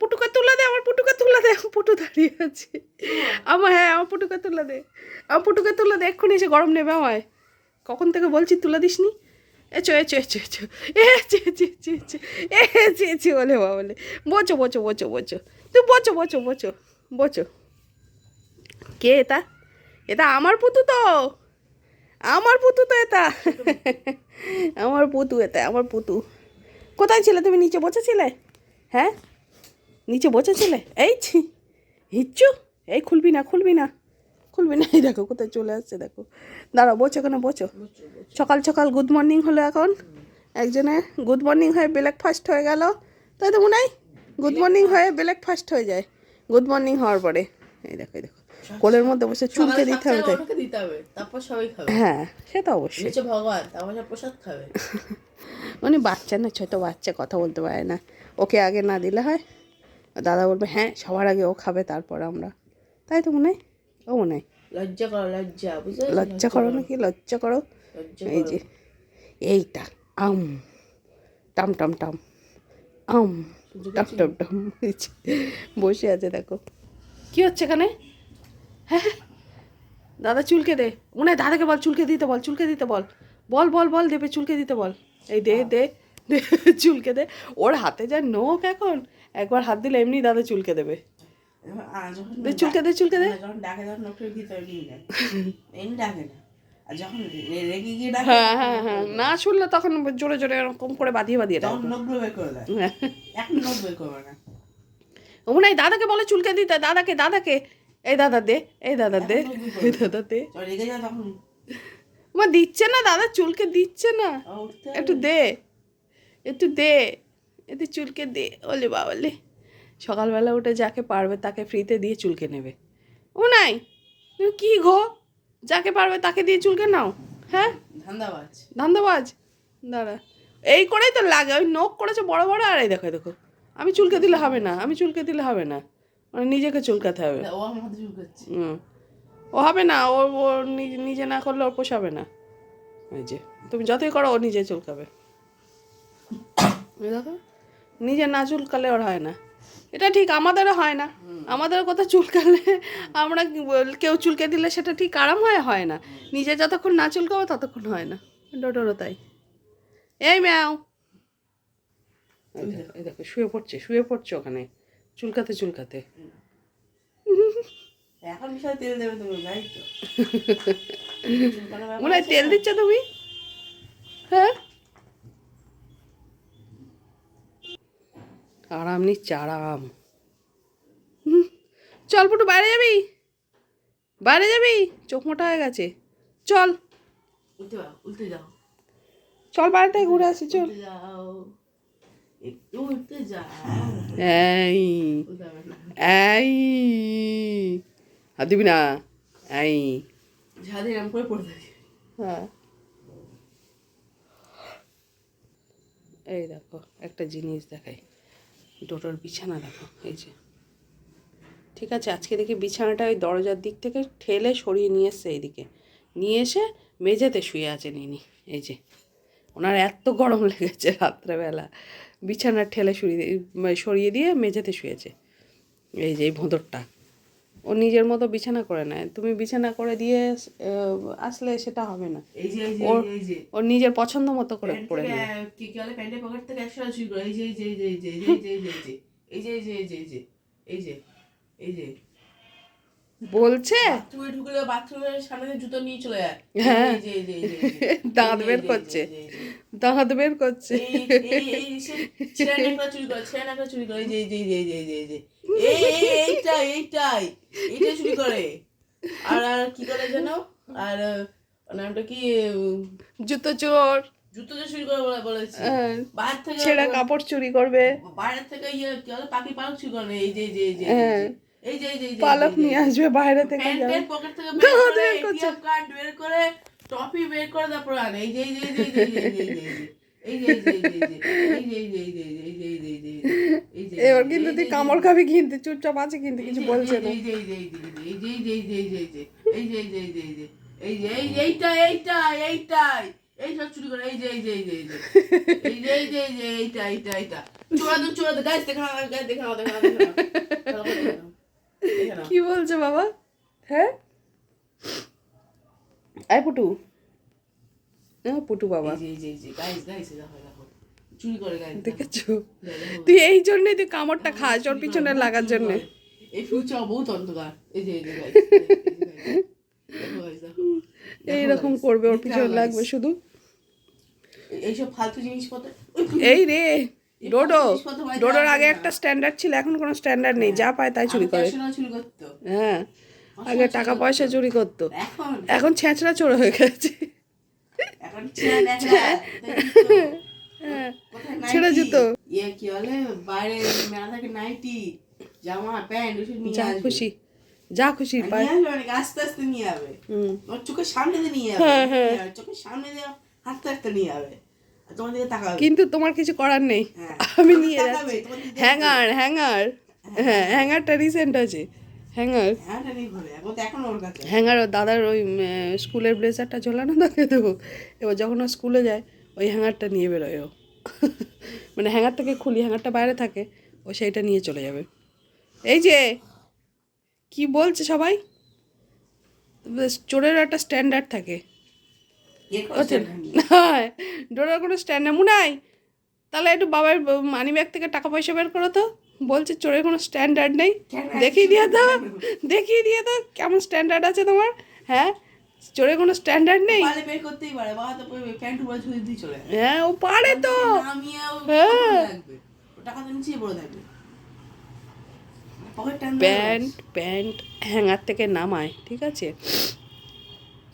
পুটুকা তুলে দে আমার পুটুকা তুলে দে পুটু দাঁড়িয়ে আছে আমার হ্যাঁ আমার পুটুকা তুলে দে আমার পুটুকা তুলে দে এক্ষুনি এসে গরম নেবে আমায় কখন থেকে বলছি তুলে দিস নি এচো এচো এচো এচো এ চে চে চে এ চে চে বলে বা বলে বোচো বোচো বোচো বোচো তুই বোচো বোচো বোচো বোচো কে এটা এটা আমার পুতু তো আমার পুতু তো এটা আমার পুতু এটা আমার পুতু কোথায় ছিলে তুমি নিচে বসেছিলে হ্যাঁ নিচে বসে বসেছিলে এই ছি হিচ্ছু এই খুলবি না খুলবি না। খুলবি না এই দেখো কোথায় চলে আসছে দেখো। দাঁড়াও বোচো কেন বোচো সকাল সকাল গুড মর্নিং হলো এখন। একজনের গুড মর্নিং হয়ে ব্রেকফাস্ট হয়ে গেল। তাই তো মনে হয়? গুড মর্নিং হয়ে ব্রেকফাস্ট হয়ে যায়। গুড মর্নিং হওয়ার পরে। এই দেখো এই দেখো। কোলের মধ্যে বসে চুলকে দিতে হবে তাই? তারপর সবাই খাবে। হ্যাঁ সে তো অবশ্যই। ভগবান তারপর প্রসাদ খাবে। মানে বাচ্চা না ছোটো বাচ্চা কথা বলতে পারে না। ওকে আগে না দিলে হয়? দাদা বলবে হ্যাঁ সবার আগে ও খাবে তারপর আমরা। তাই তো মনে হয়? ও মনে হয়। লজ্জা করো লজ্জা বুঝলে? লজ্জা করো নাকি? লজ্জা করো। এই যে এইটা আম। টাম টাম টাম। আম। টাম টাম টাম। বসে আছে দেখো। কি হচ্ছে এখানে? হ্যাঁ দাদা চুলকে দে। মনে হয় দাদাকে বল চুলকে দিতে বল চুলকে দিতে বল। বল বল বল দেবে চুলকে দিতে বল। এই দে দে। চুলকে দে। ওর হাতে যা নোক এখন একবার হাত দিলে এমনি দাদা চুলকে দেবে। চুলকে দে চুলকে দে। যখন ডাকে তখন ভিতরে নিয়ে যায়। এমনি না। হ্যাঁ হ্যাঁ হ্যাঁ। না শুনলে তখন জোরে জোরে এরকম করে বাঁধিয়ে বাঁধিয়ে নখ ও মনে হয় দাদাকে বলে চুলকে দিতে দাদাকে দাদাকে। এই দাদা দে এই দাদা দে এই দাদা দে। মা দিচ্ছে না দাদা চুলকে দিচ্ছে না। একটু দে। একটু দে একটু চুলকে দে ওলে বাবালে। সকালবেলা উঠে যাকে পারবে তাকে ফ্রিতে দিয়ে চুলকে নেবে। ও নাই তুমি কি ঘো যাকে পারবে তাকে দিয়ে চুলকে নাও হ্যাঁ? ধান্দাবাজ। ধান্দাবাজ? দাঁড়া এই করেই তো লাগে ওই নখ করেছে বড় বড় আর এই দেখো দেখো। আমি চুলকে দিলে হবে না আমি চুলকে দিলে হবে না। মানে নিজেকে চুলকাতে হবে। হুম। ও হবে না ও ও নিজে না করলে ওর পোষাবে না। ওই যে তুমি যতই করো ও নিজে চুলকাবে। দেখো নিজে না চুলকালে ওর হয় না। এটা ঠিক আমাদেরও হয় না। আমাদের কথা চুলকালে আমরা কেউ চুলকে দিলে সেটা ঠিক আরাম হয় হয় না। নিজে যতক্ষণ না চুলকাবো ততক্ষণ হয় না। ডোডোরও তাই। এই ম্যাও। এই দেখো, শুয়ে পড়ছে শুয়ে পড়ছে ওখানে। চুলকাতে চুলকাতে। এখন বিশাল তেল দেবে তুমি তো? মনে হয় তেল দিচ্ছ তুমি? হ্যাঁ? আরাম নিচ্ছে আরাম হুম, চল পুটু বাইরে যাবি? বাইরে যাবি? চোখ মোটা হয়ে গেছে। চল। উল্টে যাও চল বাইরে থেকে ঘুরে আসি চল। এই হাত দিবি না? এই। করে পড়ে হ্যাঁ। এই দেখো একটা জিনিস দেখাই। ডোটোর বিছানা দেখো, এই যে। ঠিক আছে, আজকে দেখি বিছানাটা ওই দরজার দিক থেকে ঠেলে সরিয়ে নিয়ে এসছে এইদিকে। নিয়ে এসে মেঝেতে শুয়ে আছে নিনি, এই যে। ওনার এত গরম লেগেছে রাত্রেবেলা। বিছানার ঠেলে সরিয়ে সরিয়ে দিয়ে মেঝেতে শুয়েছে। এই যে এই ভোঁদরটা। ও নিজের মতো বিছানা করে নেয় তুমি বিছানা করে দিয়ে আসলে সেটা হবে না ওর- ওর নিজের পছন্দ মতো করে থেকে, নেয় কি কি প্যান্টের পকেট থেকে একশো করে এই যে এই যে এই যে এই যে এই যে এই যে এই যে এই যে এই যে এই যে বলছে বাথরুমে ঢুকলে বাথরুমের সামনে জুতো নিয়ে চলে যায় হ্যাঁ। দাঁত বের করছে। দাঁত বের করছে এই এই এই চুরি করে ছেঁড়া চুরি করে এই যে এই যে এই যে এই যে এই এইটাই এইটাই চুরি করে আর আর কি করে যেন আর নামটা কি জুতো চোর জুতো যে চুরি করে বলে বলেছি হ্যাঁ, বাইরে থেকে ছেঁড়া কাপড় চুরি করবে বাইরে থেকে ইয়ে কি বলে পাখি পালক চুরি করে এই যে এই যে যে হ্যাঁ। এই যে এই যে পালক নিয়ে আসবে বাইরে থেকে যাবে পকেট থেকে বের। কার্ড বের করে টপি বের করে তারপর আনে এই যে এই যে এই যে এই যে এই যে এই যে এই যে এই যে এই যে এই যে এই যে এবার কিন্তু তুই কামড় খাবি কিন্তু চুপচাপ আছে কিন্তু কিছু বলছে না এই যে এই যে এই যে এই যে এই যে এই যে এই যে এই যে এই যে এই যে এই যে এই যে এইটাই এইটাই এইটাই এই সব চুরি করে এই যে এই যে এই যে এই যে এই যে এই যে এইটা এইটা এইটা চোরা দু চোরা দু গাছ দেখে গাছ দেখে নাও দেখে নাও দেখে নাও ভালো করে দেখে নাও। দেখে নাও কি বলছে বাবা হ্যাঁ আয় পুটু হ্যাঁ পুটু বাবা যে এই যে এই যে গাইস গাইস দেখো দেখো চুরি করে গাইস দেখেছ? তুই এই জন্যই তুই কামড়টা খাস ওর পিছনে লাগার জন্য। এই ফিউচার বহুত অন্ধকার। এই যে এই যে এইরকম করবে ওর পিছনে লাগবে শুধু। এইসব ফালতু জিনিসপত্র এই রে ডোডো। ডোডোর আগে একটা স্ট্যান্ডার্ড ছিল এখন কোনো স্ট্যান্ডার্ড নেই। যা পায় তাই চুরি করে। করতো। হ্যাঁ আগে টাকা পয়সা চুরি করতো। এখন এখন ছেঁচড়া চোর হয়ে গেছে। এখন ছেঁড়া? হ্যাঁ কোথায় জুতো। ইয়ে কি বলে? বাইরে মেলা থাকে নাইটি জামা প্যান্ট ওসব নিয়ে যা খুশি যা খুশি পায় অনেক আস্তে আস্তে নিয়ে যাবে। ওর চোখের সামনে দিয়ে নিয়ে যাবে। হ্যাঁ, হ্যাঁ। চোখের সামনে দিয়ে হাঁটতে হাঁটতে নিয়ে যাবে। কিন্তু তোমার কিছু করার নেই। আমি নিয়ে যাচ্ছি। Hanger hanger. হ্যাঁ। হ্যাঙ্গারটা রিসেন্ট আছে। হ্যাঙ্গার। হ্যাঁ তো হ্যাঙ্গার দাদার ওই স্কুলের ব্লেজারটা ঝোলানো থাকে দেবো। এবার যখন ও স্কুলে যায় ওই হ্যাঙ্গারটা নিয়ে বেরোয় ও। মানে হ্যাঙ্গারটাকে খুলি হ্যাঙ্গারটা বাইরে থাকে ও সেইটা নিয়ে চলে যাবে। এই যে কি বলছে সবাই? চোরের একটা স্ট্যান্ডার্ড থাকে। না। হ্যাঁ ডোরার কোনো স্ট্যান্ডার্ড মুনাই তাহলে একটু বাবার মানি ব্যাগ থেকে টাকা পয়সা বের করো তো। বলছে চোরের কোনো স্ট্যান্ডার্ড নেই? দেখিয়ে দিয়ে দাও দেখিয়ে দিয়ে দাও কেমন স্ট্যান্ডার্ড আছে তোমার। হ্যাঁ চোরের কোনো স্ট্যান্ডার্ড নেই? বের করতেই পারে বাবা তো প্যান্ট উপরে ঝুড়ি দিয়ে চলে হ্যাঁ ও পারে তো। হ্যাঁ। টাকা তো নিচেই পড়ে থাকবে। প্যান্ট প্যান্ট হ্যাঙ্গার থেকে নামায় ঠিক আছে?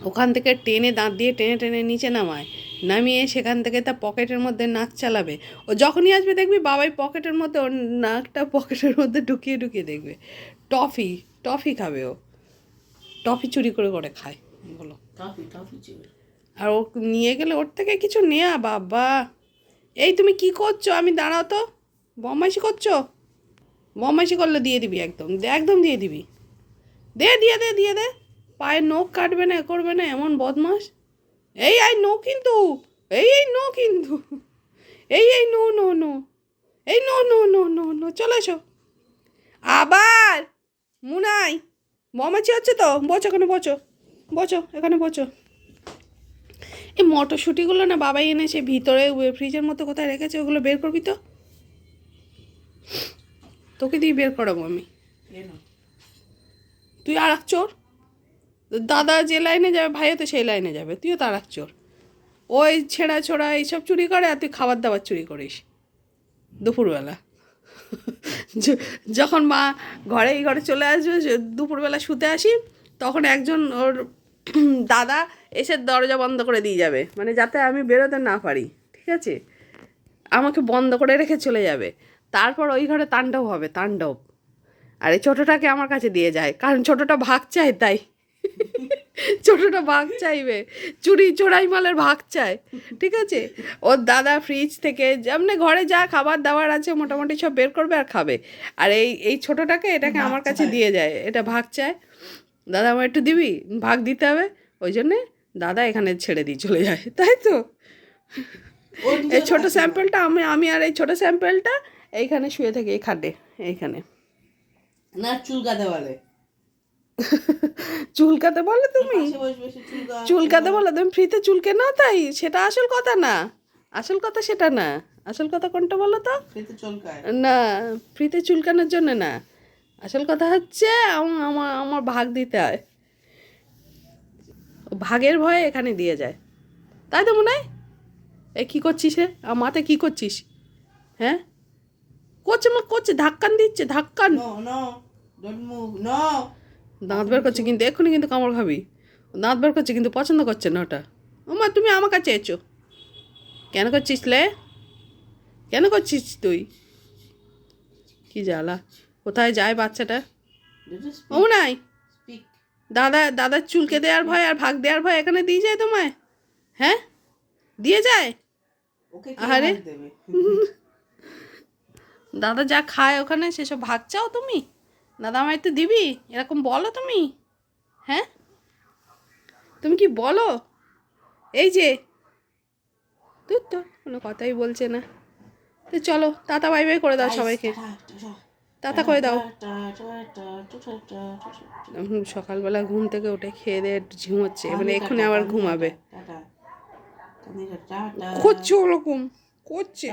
ওখান থেকে টেনে দাঁত দিয়ে টেনে টেনে নিচে নামায়। নামিয়ে সেখান থেকে তা পকেটের মধ্যে নাক চালাবে। ও যখনই আসবে দেখবি বাবাই পকেটের মধ্যে ওর নাকটা পকেটের মধ্যে ঢুকিয়ে ঢুকিয়ে দেখবে। টফি টফি খাবে ও। টফি চুরি করে করে খায়। বলো আর ও নিয়ে গেলে ওর থেকে কিছু নেয়া বাবা। এই তুমি কি করছ? আমি দাঁড়াও তো। বমাইশি করছ? বমাইশি করলে দিয়ে দিবি একদম। দে- একদম দিয়ে দিবি। দে দিয়ে দে দিয়ে দে। পায়ে নখ কাটবে না করবে না এমন বদমাস এই এই নো কিন্তু। এই এই নো কিন্তু। এই এই নো নো নো। এই no no no no no চলে এসো। আবার! মুনাই! বমাচি হচ্ছে তো? বচো কেন বচো বচো এখানে বচো। এই মটরশুঁটিগুলো না বাবাই এনেছে ভিতরে ফ্রিজের মতো কোথায় রেখেছে ওগুলো বের করবি তো? তোকে দিয়ে বের করাবো আমি। তুই আর এক চোর? দাদা যে লাইনে যাবে ভাইও তো সেই লাইনে যাবে তুইও তো আর এক চোর। ওই ছেঁড়া ছোড়া এইসব চুরি করে আর তুই খাবার দাবার চুরি করিস। দুপুরবেলা। যখন মা ঘরে এই ঘরে চলে আসবে দুপুরবেলা শুতে আসি তখন একজন ওর দাদা এসে দরজা বন্ধ করে দিয়ে যাবে মানে যাতে আমি বেরোতে না পারি ঠিক আছে? আমাকে বন্ধ করে রেখে চলে যাবে। তারপর ওই ঘরে তাণ্ডব হবে তাণ্ডব। আর এই ছোটোটাকে আমার কাছে দিয়ে যায় কারণ ছোটোটা ভাগ চায় তাই। ছোটোটা ভাগ চাইবে চুরি চোরাই মালের ভাগ চায় ঠিক আছে? ওর দাদা ফ্রিজ থেকে যেমনি ঘরে যা খাবার দাবার আছে মোটামুটি সব বের করবে আর খাবে। আর এই এই ছোটোটাকে এটাকে আমার কাছে দিয়ে যায় এটা ভাগ চায়। দাদা আমার একটু দিবি? ভাগ দিতে হবে। ওই জন্যে দাদা এখানে ছেড়ে দিয়ে চলে যায়। তাই তো? এই ছোট স্যাম্পলটা আমি আমি আর এই ছোট স্যাম্পলটা এইখানে শুয়ে থাকি এই খাটে এইখানে। না চুলকাতে বলে। চুলকাতে বলে তুমি? চুলকাতে বলে তুমি ফ্রিতে চুলকে নাও তাই? সেটা আসল কথা না। আসল কথা সেটা না। আসল কথা কোনটা বলো তো? না ফ্রিতে চুলকানোর জন্য না। আসল কথা হচ্ছে আম- আমার আমার ভাগ দিতে হয়। ভাগের ভয়ে এখানে দিয়ে যায়। তাই তো মনে হয়? এ কী করছিস রে? আমার মাথায় কী করছিস? হ্যাঁ? করছে মা করছে ধাক্কান দিচ্ছে ধাক্কান। নো নো ডোন্ট দাঁত বের করছে কিন্তু এক্ষুনি কিন্তু কামড় খাবি। দাঁত বের করছে কিন্তু পছন্দ করছে না ওটা। ও মা তুমি আমার কাছে এসো। কেন করছিস লে? কেন করছিস তুই? কি জ্বালা? কোথায় যায় বাচ্চাটা? ও নাই। দাদা দাদার চুলকে দেওয়ার ভয় আর ভাগ দেওয়ার ভয় এখানে দিয়ে যায় তোমায়? হ্যাঁ? দিয়ে যায়? দেবে? দাদা যা খায় ওখানে সেসব ভাগ চাও তুমি? দাদা আমায় তো দিবি? এরকম বলো তুমি? হ্যাঁ? তুমি কি বলো? এই যে। তুই তো কোনো কথাই বলছে না। তো চলো টাটা বাই বাই করে দাও সবাইকে। টাটা করে দাও। এখন সকালবেলা ঘুম থেকে উঠে খেয়ে দিয়ে ঝিমোচ্ছে এবারে এক্ষুনি আবার ঘুমাবে। করছে ওরকম করছে।